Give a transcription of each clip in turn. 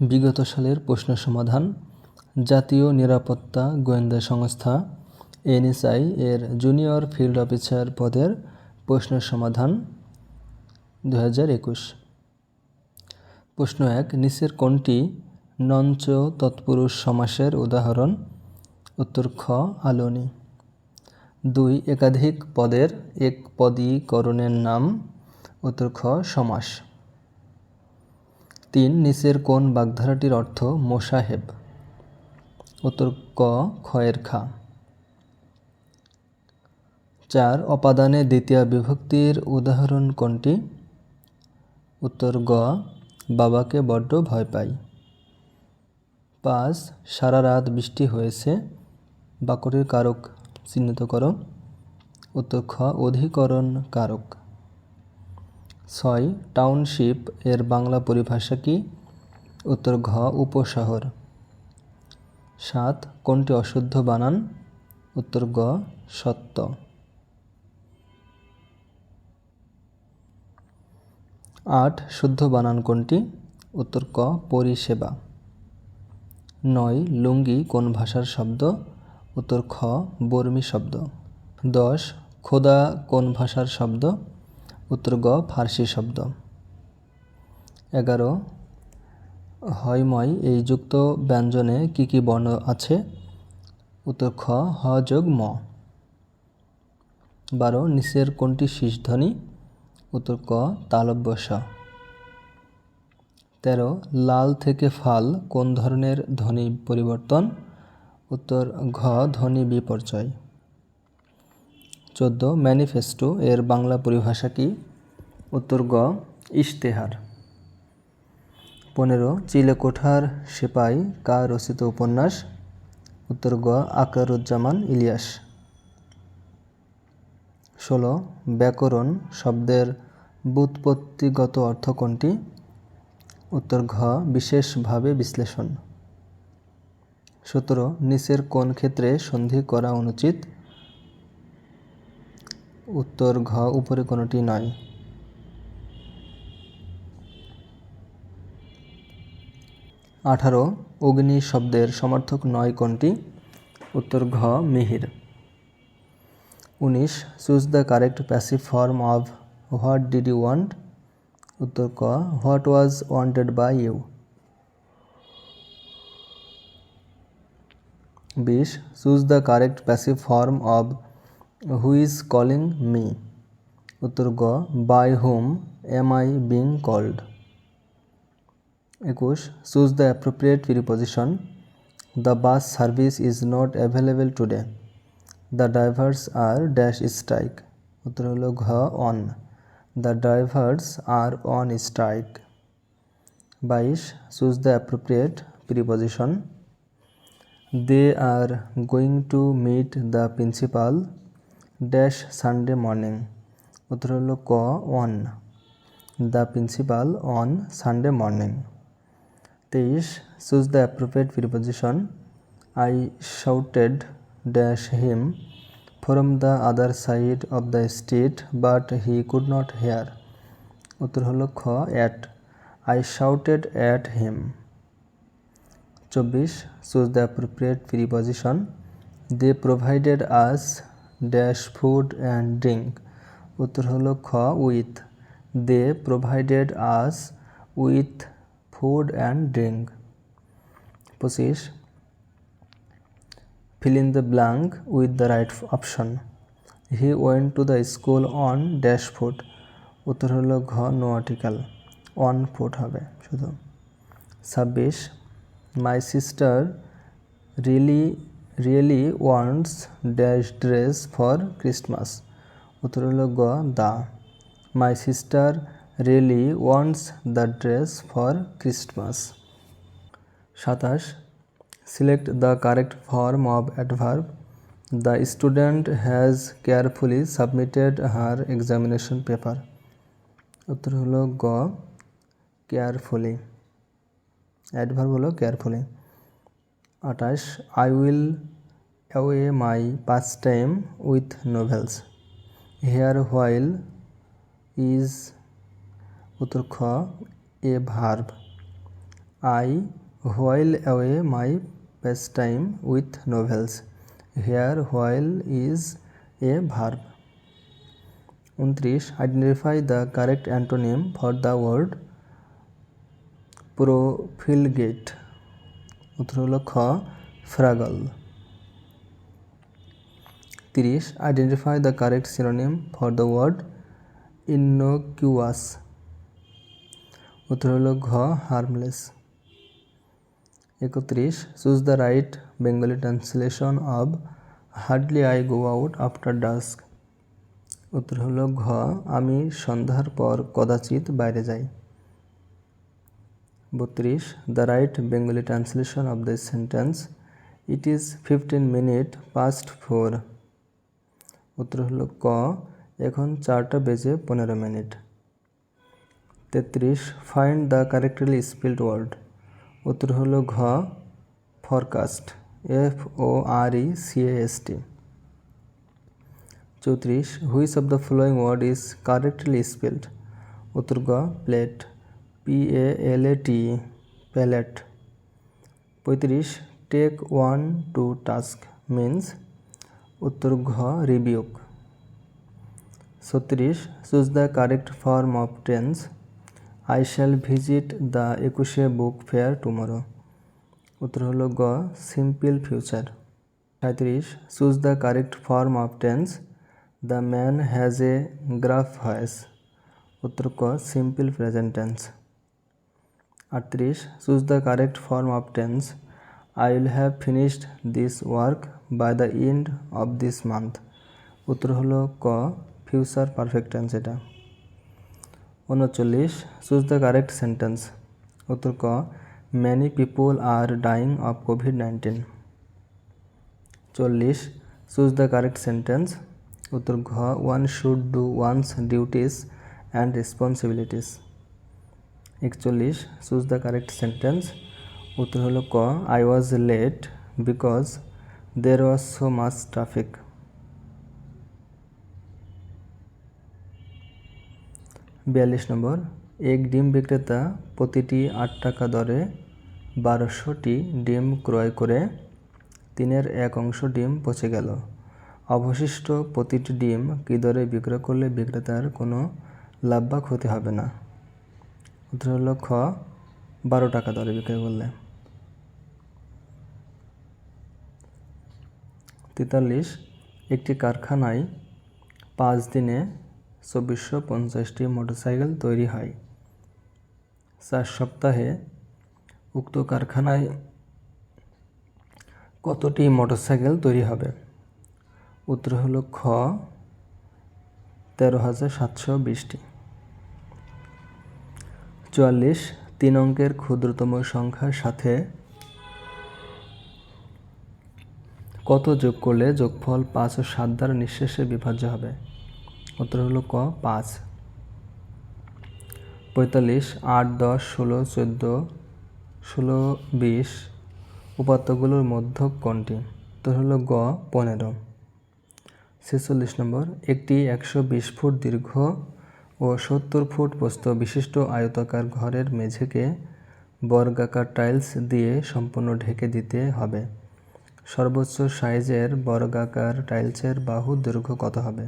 বিগত সালের প্রশ্ন সমাধান, জাতীয় নিরাপত্তা গোয়েন্দা সংস্থা, এনএসআই এর জুনিয়র ফিল্ড অফিসার পদের প্রশ্ন সমাধান দু হাজার একুশ। প্রশ্ন এক, নিচের কোনটি নঞ্চ তৎপুরুষ সমাসের উদাহরণ? উত্তর খ, আলোনি। দুই, একাধিক পদের এক পদীকরণের নাম? উত্তর খ, সমাস। তিন নিচের কোন বাগধারাটির অর্থ মোসাহেব উত্তর ক খয়ের খা। চার, অপাদানে দ্বিতীয় বিভক্তির উদাহরণ কোনটি? উত্তর গ, বাবাকে বড্ড ভয় পাই পাঁচ, সারা রাত বৃষ্টি হয়েছে, বাকরের কারক চিহ্নিত করো। উত্তর খ, অধিকরণ কারক। ছয় টাউনশিপ এর বাংলা পরিভাষা কি? উত্তর ঘ, উপশহর। সাত, কোনটি অশুদ্ধ বানান? উত্তর গ, সত্য। আট, শুদ্ধ বানান কোনটি? উত্তর ক, পরিষেবা। নয়, লুঙ্গি কোন ভাষার শব্দ? উত্তর খ, বর্মী শব্দ। দশ, খোদা কোন ভাষার শব্দ? উত্তর গ, ফার্সি শব্দ। এগারো হয়ময় এই যুক্ত ব্যঞ্জনে কি কি বর্ণ আছে? উত্তর খ, হ যোগ ম। বারো, নিচের কোনটি শীষধ্বনি উত্তর ক তালব্য স তেরো, লাল থেকে ফাল, কোন ধরনের ধ্বনি পরিবর্তন? উত্তর ঘ, ধ্বনি বিপর্যয়। চোদ্দ ম্যানিফেস্টো এর বাংলা পরিভাষা কি? উত্তর গ, ইশতেহার। পনেরো চিলেকোঠার সেপাই কার রচিত উপন্যাস। উত্তর গ, আকারুজ্জামান ইলিয়াস। ষোলো, ব্যাকরণ শব্দের বুৎপত্তিগত অর্থ কোনটি? উত্তর ঘ, বিশেষভাবে বিশ্লেষণ। সতেরো, নিচের কোন ক্ষেত্রে সন্ধি করা অনুচিত? উত্তর ঘ, উপরে কোনোটি নয়। আঠারো, অগ্নি শব্দের সমর্থক নয় কোনটি? উত্তর ঘ, মিহির। উনিশ choose the correct passive form of what did you want? উত্তর ক, what was wanted by you? বিশ choose the correct passive form of who is calling me উত্তর গ by whom am I being called একুশ choose the appropriate preposition the bus service is not available today the drivers are dash strike উত্তর হলো ঘ on the drivers are on strike বাইশ choose the appropriate preposition they are going to meet the principal dash Sunday morning উত্তর হলো ক on the principal on Sunday morning তেইশ choose the appropriate preposition I shouted dash him from the other side of the street but he could not hear উত্তর হলো খ at I shouted at him চব্বিশ choose the appropriate preposition they provided us dash food and drink. উত্তর হলো খ, with. They provided us with food and drink. পঁচিশ। fill in the blank with the right option he went to the school on dash foot উত্তর হলো ঘ, no article. On foot হবে শুধু। ছাব্বিশ। My sister really really wants dash dress for Christmas উত্তর হলো গ, দা। My sister really wants the dress for Christmas সাতাশ, Select the correct form of adverb. The student has carefully submitted her examination paper. উত্তর হলো গ carefully adverb হলো carefully আঠাশ I will away my pastime with novels here while is উত্তর খ a verb I while away my time with novels here while is a verb উনত্রিশ identify the correct antonym for the word profligate উত্তর হলো খ, frugal. তিরিশ identify the correct synonym for the word innocuous উত্তর হলো ঘ harmless একত্রিশ choose the right Bengali translation of hardly I go out after dusk উত্তর হলো ঘ, আমি সন্ধ্যার পর কদাচিৎ বাইরে যাই বত্রিশ, the right Bengali translation of this sentence, it is fifteen minutes past four. উত্তর হলো ক, এখন চারটা বেজে পনেরো মিনিট। তেত্রিশ find the correctly spelled word উত্তর হলো ঘ forecast F O R E C S T চৌত্রিশ which of the following word is correctly spelled উত্তর গ plate P A L A T palate পঁয়ত্রিশ take one to task means উত্তর ঘ rebuke ছত্রিশ choose the correct form of tense I shall visit the একুশে book fair tomorrow উত্তর হলো গ সিম্পল ফিউচার সাঁত্রিশ choose the correct form of tense the man has a gruff voice উত্তর ক সিম্পল প্রেজেন্ট টেন্স আটত্রিশ choose the correct form of tense I will have finished this work by the end of this month উত্তর হলো ক future perfect tense এটা। উনচল্লিশ choose the correct sentence উত্তর ক many people are dying of COVID nineteen চল্লিশ choose the correct sentence উত্তর ঘ one should do one's duties and responsibilities একচল্লিশ চুজ দ্য কারেক্ট সেন্টেন্স উত্তর হলো ক I was late because there was so much traffic বিয়াল্লিশ number, এক ডিম বিক্রেতা প্রতিটি আট টাকা দরে বারোশোটি ডিম ক্রয় করে তিনের এক অংশ ডিম পচে গেল। অবশিষ্ট প্রতিটি ডিম কী দরে বিক্রয় করলে বিক্রেতার কোনো লাভ বা ক্ষতি হবে না? উত্তর হলো খ বারো টাকা দরে বিক্রয় করলে। তেতাল্লিশ, একটি কারখানায় পাঁচ দিনে চব্বিশশো পঞ্চাশটি মোটরসাইকেল তৈরি হয়। চার সপ্তাহে উক্ত কারখানায় কতটি মোটরসাইকেল তৈরি হবে? উত্তর হলো খ তেরো হাজার সাতশো বিশটি। চুয়াল্লিশ, তিন অঙ্কের ক্ষুদ্রতম সংখ্যার সাথে কত যোগ করলে যোগফল পাঁচ ও সাত দ্বারা নিঃশেষে বিভাজ্য হবে? উত্তর হলো ক, পাঁচ। পঁয়তাল্লিশ, আট, দশ, ষোলো, চোদ্দ, ষোলো, বিশ, উপাত্তগুলোর মধ্য কোনটি? উত্তর হলো গ, পনেরো। ছেচল্লিশ নম্বর, একটি একশো বিশ ফুট দীর্ঘ ও সত্তর ফুট প্রস্থ বিশিষ্ট আয়তাকার ঘরের মেঝেকে বর্গাকার টাইলস দিয়ে সম্পূর্ণ ঢেকে দিতে হবে। সর্বোচ্চ সাইজের বর্গাকার টাইলসের বাহু দৈর্ঘ্য কত হবে?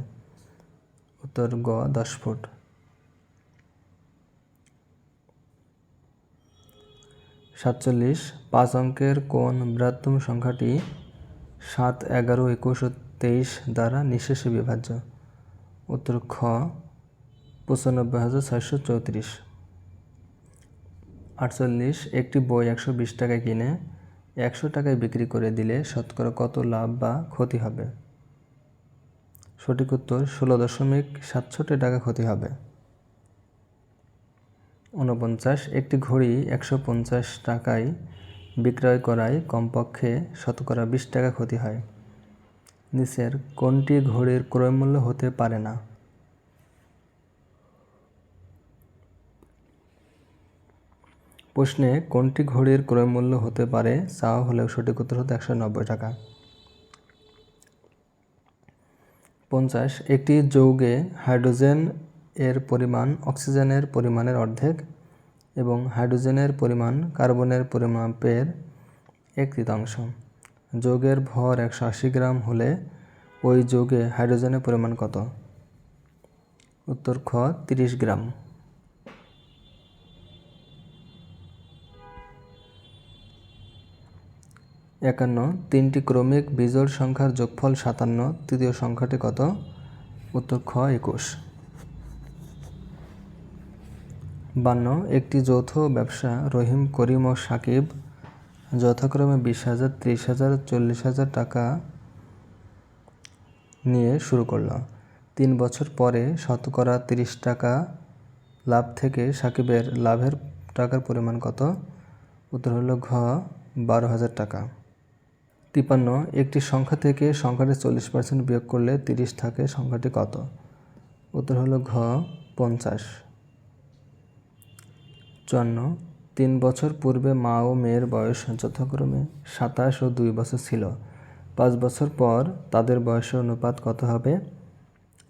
উত্তর, গ, দশ ফুট। সাতচল্লিশ, পাঁচ অঙ্কের কোন বৃহত্তম সংখ্যাটি সাত এগারো একুশ ও তেইশ দ্বারা নিঃশেষে বিভাজ্য। উত্তর, খ পঁচানব্বই হাজার ছয়শো চৌত্রিশ। আটচল্লিশ, একটি বই একশো বিশ টাকায় কিনে একশো টাকায় বিক্রি করে দিলে শতকরা কত লাভ বা ক্ষতি হবে? সঠিক উত্তর, ষোলো দশমিক সাতষট্টি টাকা ক্ষতি হবে। ঊনপঞ্চাশ, একটি ঘড়ি একশো পঞ্চাশ টাকায় বিক্রয় করায় কমপক্ষে শতকরা বিশ টাকা ক্ষতি হয়। নিচের, কোনটি ঘড়ির ক্রয়মূল্য হতে পারে না? প্রশ্নে কোনটি ঘড়ির ক্রয়মূল্য হতে পারে চাওয়া হলেও সঠিক উত্তর হতো একশো নব্বই টাকা। পঞ্চাশ, একটি যৌগে হাইড্রোজেন এর পরিমাণ অক্সিজেনের পরিমাণের অর্ধেক এবং হাইড্রোজেনের পরিমাণ কার্বনের পরিমাপের এক তৃতীয়াংশ। যৌগের ভর একশো আশি গ্রাম হলে ওই যৌগে হাইড্রোজেনের পরিমাণ কত? উত্তর খ, তিরিশ গ্রাম। একান্ন, তিনটি ক্রমিক বিজোড় সংখ্যার যোগফল সাতান্ন, তৃতীয় সংখ্যাটি কত? উত্তর খ, একুশ। বান্ন, একটি যৌথ ব্যবসা, রহিম, করিম ও সাকিব, যথাক্রমে বিশ হাজার, ত্রিশ হাজার, চল্লিশ হাজার টাকা নিয়ে শুরু করল। তিন বছর পরে শতকরা তিরিশ টাকা লাভ থেকে সাকিবের লাভের টাকার পরিমাণ কত? উত্তর হলো ঘ, বারো হাজার টাকা। তিপান্ন একটি সংখ্যা থেকে সংখ্যাটি চল্লিশ পার্সেন্ট বিয়োগ করলে তিরিশ থাকে, সংখ্যাটি কত? উত্তর হলো ঘ, পঞ্চাশ। চুয়ান্ন, তিন বছর পূর্বে মা ও মেয়ের বয়স যথাক্রমে সাতাশ ও দুই বছর ছিল। পাঁচ বছর পর তাদের বয়সের অনুপাত কত হবে?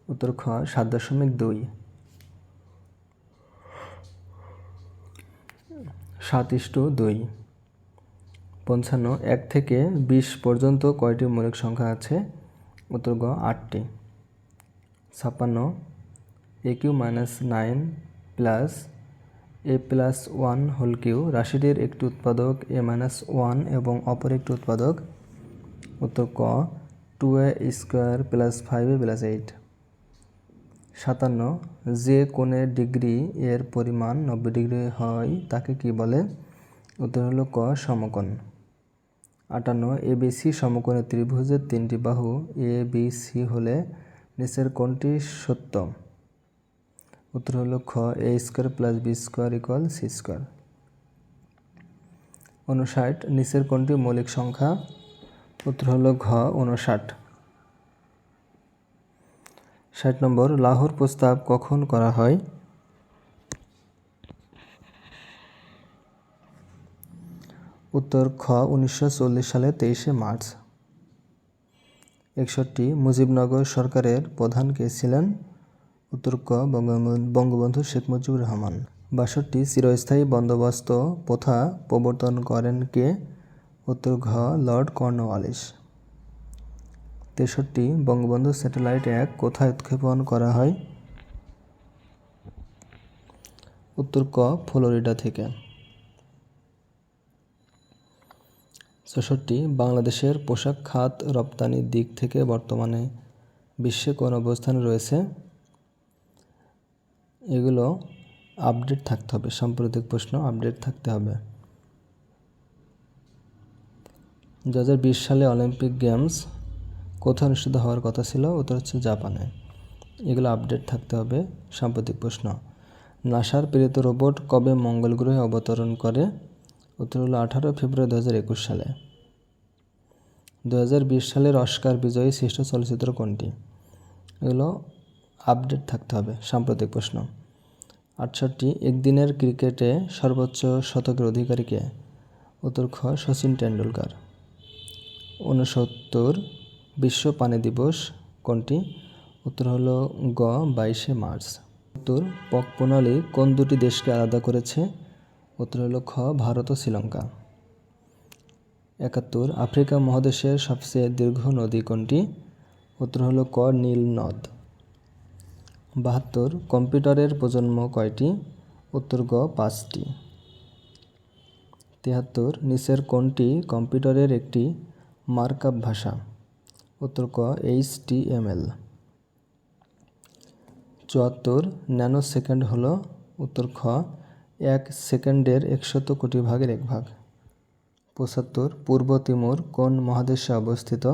উত্তর খ সাত দশমিক দুই। সাত ইস্টু দুই। পঞ্চান্ন, এক থেকে বিশ পর্যন্ত কয়টি মৌলিক সংখ্যা আছে? উত্তর গ, আটটি। ছাপ্পান্ন, A Q minus nine plus A plus one whole Q, রাশিটির একটি উৎপাদক এ মাইনাস ওয়ান এবং অপর একটি উৎপাদক। উত্তর ক, two A square plus five A plus eight. সাতান্ন, যে কোণের ডিগ্রি এর পরিমাণ নব্বই ডিগ্রি হয়, তাকে কি বলে? উত্তর হলো ক, সমকোণ। আটান্ন এ বি সি সমকোণের ত্রিভুজের তিনটি বাহু এ বি সি হলে নিচের কোনটি সত্য উত্তর হলো খ A square plus B square equal C square উনষাট, নিচের কোনটি মৌলিক সংখ্যা। উত্তর হল ঘ, উনষাট। ষাট নম্বর, লাহোর প্রস্তাব কখন করা হয়? উত্তর খ, উনিশশো চল্লিশ সালে তেইশে মার্চ। একষট্টি, মুজিবনগর সরকারের প্রধান কে ছিলেন? উত্তর ক, বঙ্গবন্ধু শেখ মুজিবুর রহমান। বাষট্টি, চিরস্থায়ী বন্দোবস্ত প্রথা প্রবর্তন করেন কে? উত্তর ঘ, লর্ড কর্নওয়ালিস তেষট্টি, বঙ্গবন্ধু স্যাটেলাইট এক কোথায় উৎক্ষেপণ করা হয়? উত্তর ক, ফ্লোরিডা থেকে। চৌষট্টি বাংলাদেশের পোশাক খাত রপ্তানির দিক থেকে বর্তমানে বিশ্বে কোন অবস্থানে রয়েছে? এগুলো আপডেট থাকতে হবে, সাম্প্রতিক প্রশ্ন আপডেট থাকতে হবে। দু হাজার বিশ সালে অলিম্পিক গেমস কোথায় অনুষ্ঠিত হওয়ার কথা ছিল? উত্তর হচ্ছে জাপানে। এগুলো আপডেট থাকতে হবে, সাম্প্রতিক প্রশ্ন। নাসার প্রেরিত রোবট কবে মঙ্গল গ্রহে অবতরণ করে? উত্তর হলো আঠারো ফেব্রুয়ারি দু হাজার একুশ সালে। দু হাজার বিশ সালের অস্কার বিজয়ী শ্রেষ্ঠ চলচ্চিত্র কোনটি? এগুলো আপডেট থাকতে হবে, সাম্প্রতিক প্রশ্ন। আটষট্টি, একদিনের ক্রিকেটে সর্বোচ্চ শতকের অধিকারীকে উত্তর খ সচিন টেন্ডুলকার ঊনসত্তর, বিশ্ব পানি দিবস কোনটি? উত্তর হলো গ, বাইশে মার্চ। উত্তর, পক প্রণালী কোন দুটি দেশকে আলাদা করেছে? উত্তর হলো খ ভারত ও শ্রীলঙ্কা। একাত্তর, আফ্রিকা মহাদেশের সবচেয়ে দীর্ঘ নদী কোনটি? উত্তর হলো ক, নীল নদ। বাহাত্তর, কম্পিউটারের প্রজন্ম কয়টি? উত্তর গ, পাঁচটি। তিয়াত্তর নিচের কোনটি কম্পিউটারের একটি মার্কআপ ভাষা? উত্তর ক, এইচ টি এম এল। চুয়াত্তর ন্যানো সেকেন্ড হল উত্তর খ এক সেকেন্ডের একশত কোটি ভাগের এক ভাগ। পঁচাত্তর, পূর্ব তিমুর কোন মহাদেশে অবস্থিত?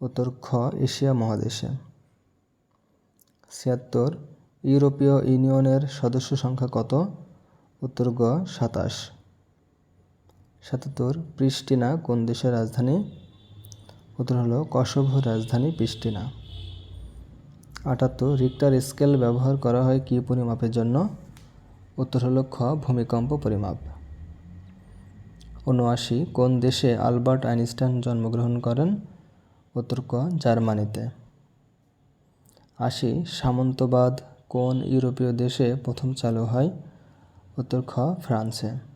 উত্তর খ, এশিয়া মহাদেশে। ছিয়াত্তর, ইউরোপীয় ইউনিয়নের সদস্য সংখ্যা কত? উত্তর গ, সাতাশ। সাতাত্তর, প্রিস্টিনা কোন দেশের রাজধানী? উত্তর হলো কসোভোর রাজধানী প্রিস্টিনা। আটাত্তর, রিক্টার স্কেল ব্যবহার করা হয় কী পরিমাপের জন্য? উত্তর হলো খ, ভূমিকম্প পরিমাপ। উনআশি কোন দেশে আলবার্ট আইনস্টাইন জন্মগ্রহণ করেন? উত্তর ক, জার্মানিতে। আশি, সামন্তবাদ কোন ইউরোপীয় দেশে প্রথম চালু হয়? উত্তর খ, ফ্রান্সে।